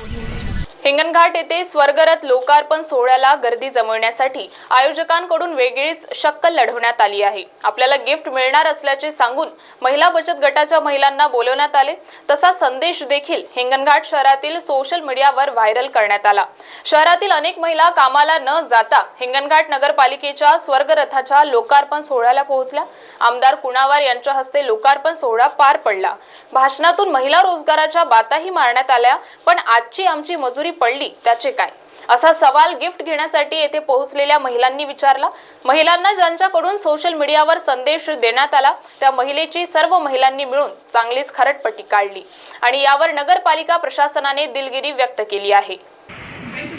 Audio. Hinganghat येथे स्वर्गरथ लोकार्पण सोहळ्याला गर्दी जमवण्यासाठी आयोजकांकडून वेगळीच शक्कल लढवण्यात आली आहे. आपल्याला गिफ्ट मिळणार असल्याचे सांगून महिला बचत गटाच्या महिलांना बोलवण्यात आले. तसा संदेश देखील हिंगणघाट शहरातील सोशल मीडियावर व्हायरल करण्यात आला. शहरातील अनेक महिला कामाला न जाता हिंगणघाट नगरपालिकेच्या स्वर्गरथाच्या लोकार्पण सोहळ्याला पोहोचल्या. आमदार कुणावार यांच्या हस्ते लोकार्पण सोहळा पार पडला. भाषणातून महिला रोजगाराच्या बाताही मारण्यात आल्या पण आजची आमची मजुरी पडली त्याचे काय? असा सवाल गिफ्ट घेण्यासाठी येथे पोहोचलेल्या महिलांनी विचारला. महिलांना ज्यांच्याकडून सोशल मीडियावर संदेश देण्यात आला त्या महिलेची सर्व महिलांनी मिळून चांगलीच खरटपट्टी काढली आणि यावर नगरपालिका प्रशासनाने दिलगिरी व्यक्त केली आहे.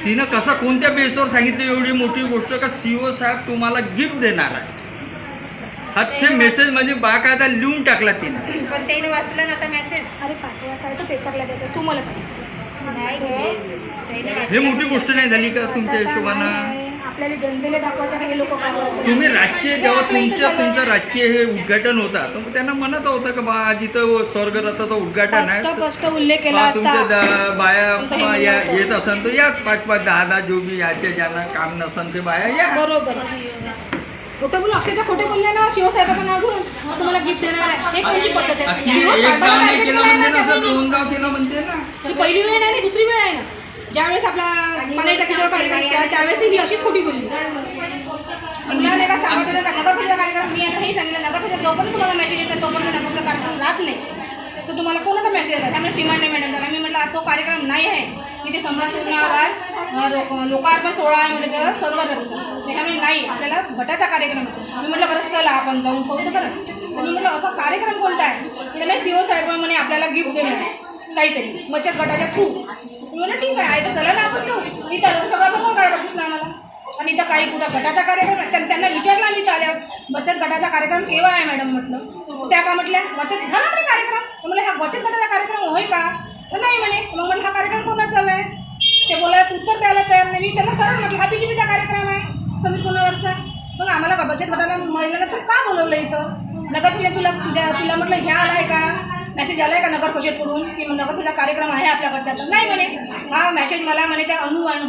तिनं कसं कोणत्या बेसवर सांगितलं एवढी मोठी गोष्ट का सीओ साहेब तुम्हाला गिफ्ट देणार आहे? हा ते मेसेज म्हणजे बाकायदा लिहून टाकला तिने. पण त्याने वाचलं ना आता मेसेज अरे पाठवायचा पेपरला द्यायचा तू हे मोठी गोष्ट नाही झाली का तुमच्या हिशोबानं. आपल्याला जनतेला दाखवायचं हे लोक. तुम्ही राजकीय जेव्हा इथं तुमचं राजकीय हे उद्घाटन होता तर त्यांना म्हणत होतं का बा आज इथं स्वर्गरथाचं उद्घाटन आहे. उल्लेख केला तुमच्या बाया या. येत असन तर याच पाच पाच दहा दहा जो बी याचे ज्यांना काम नसन ते बाया या. बरोबर. खोटं बोलून अक्षरशः खोटे बोलले ना शिवसाहेबाचं नाव घेऊन. तुम्हाला गिफ्ट देणार आहे. हे कोणती पद्धत आहे? शिवसाहेबांना सर दोन गाव केलं पहिली वेळ नाही दुसरी वेळ आहे ना. ज्यावेळेस आपला मला टाकीचा कार्यक्रम केला त्यावेळेस ही अशीच खोटी बोलली. मला नाही का सांगत होतं नगरपरिषद कार्यक्रम मी आता हे सांगितलं नगरपरिषद जोपर्यंत तुम्हाला मेसेज येतात तोपर्यंत नगरपरिषद कार्यक्रम राहत नाही. तर तुम्हाला कोणाचा मेसेज आला त्यामुळे डिमांड नाही मॅडम मी म्हटलं "आज तो कार्यक्रम नाही आहे. की ते संभाषण लोकार्पण सोहळा आहे म्हणजे तर स्वर्गरथचा त्यामुळे नाही आपल्याला गटाचा कार्यक्रम. मी म्हटलं बरं चला आपण जाऊन पाहू तर तर मी म्हटलं असा कार्यक्रम कोणता आहे? त्याला सी ओ साहेब म्हणे आपल्याला गिफ्ट देणार आहे काहीतरी. बचत गटाच्या थ्रू. मी ठीक आहे आयचं तर चला ना आपण जाऊ. इथं सगळा बरोबर काढला दिसला आम्हाला. आणि इथं काही कुठं गटाचा कार्यक्रम तर त्यांना विचारलं आम्ही इथं आल्यावर. बचत गटाचा कार्यक्रम केव्हा आहे मॅडम म्हटलं. त्या का म्हटल्या बचत झाला म्हणे कार्यक्रम. म्हणलं हा बचत गटाचा कार्यक्रम होय का? तर नाही म्हणे. मग म्हणलं हा कार्यक्रम कोणाचा आहे? ते बोलायला उत्तर द्यायला तयार नाही. मी त्याला सरळ म्हटलं हा बी जे पीचा कार्यक्रम आहे समीर कुणावरचा. मग आम्हाला का बचत गटाला महिलांना तू का बोलवलं इथं? नगर तुला तुला तुझ्या तुला म्हटलं ह्या आलाय का? मेसेज आहे का नगर परिषदकडून की नगर कार्यक्रम आहे आपल्याकडे तर नाही म्हणे. हा मेसेज मला म्हणे त्या अनु अनु.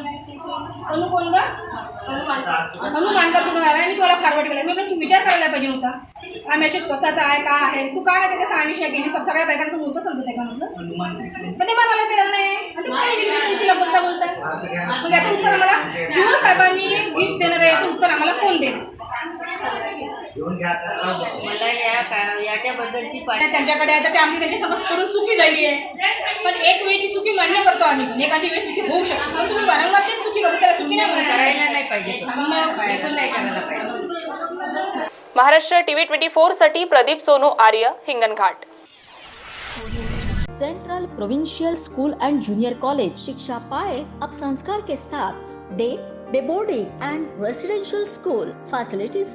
कोण ग? अनु मानकरकडून आलाय? मी तुला फॉरवर्ड केला मी तू विचार करायला पाहिजे होता. हा मेसेज कसाचा आहे? का आहे? तू काय नाही त्याच्या सांगणी केली सब सगळ्या बायकांना तू मूर्ख समजत आहे का म्हटलं? पण ते म्हणाले नाही. आणि तिला बोलता बोलता. म्हणजे मग याचं उत्तर मला. शिवसाहेबांनी गिफ्ट देणार आहे याचं उत्तर आम्हाला कोण देणार मला या याच्याबद्दलची त्यांच्याकडे आहे तर ते आमची त्यांच्यासमोरकडून चुकी झाली आहे. पण एक वेळची चुकी मान्य करतो आम्ही. पण एखादी वेळेस चुकी होऊ शकते. पण तुम्ही वारंवार तेच चुकी करतो त्याला चुकी नाही म्हणत. करायला नाही पाहिजे. मग बिलकुल नाही करायला पाहिजे. Maharashtra TV twenty फोरसाठी Pradeep Sonu Arya Hinganghat. Central provincial school and junior college शिक्षा पाए अब संस्कार के साथ day day boarding and residential school facilities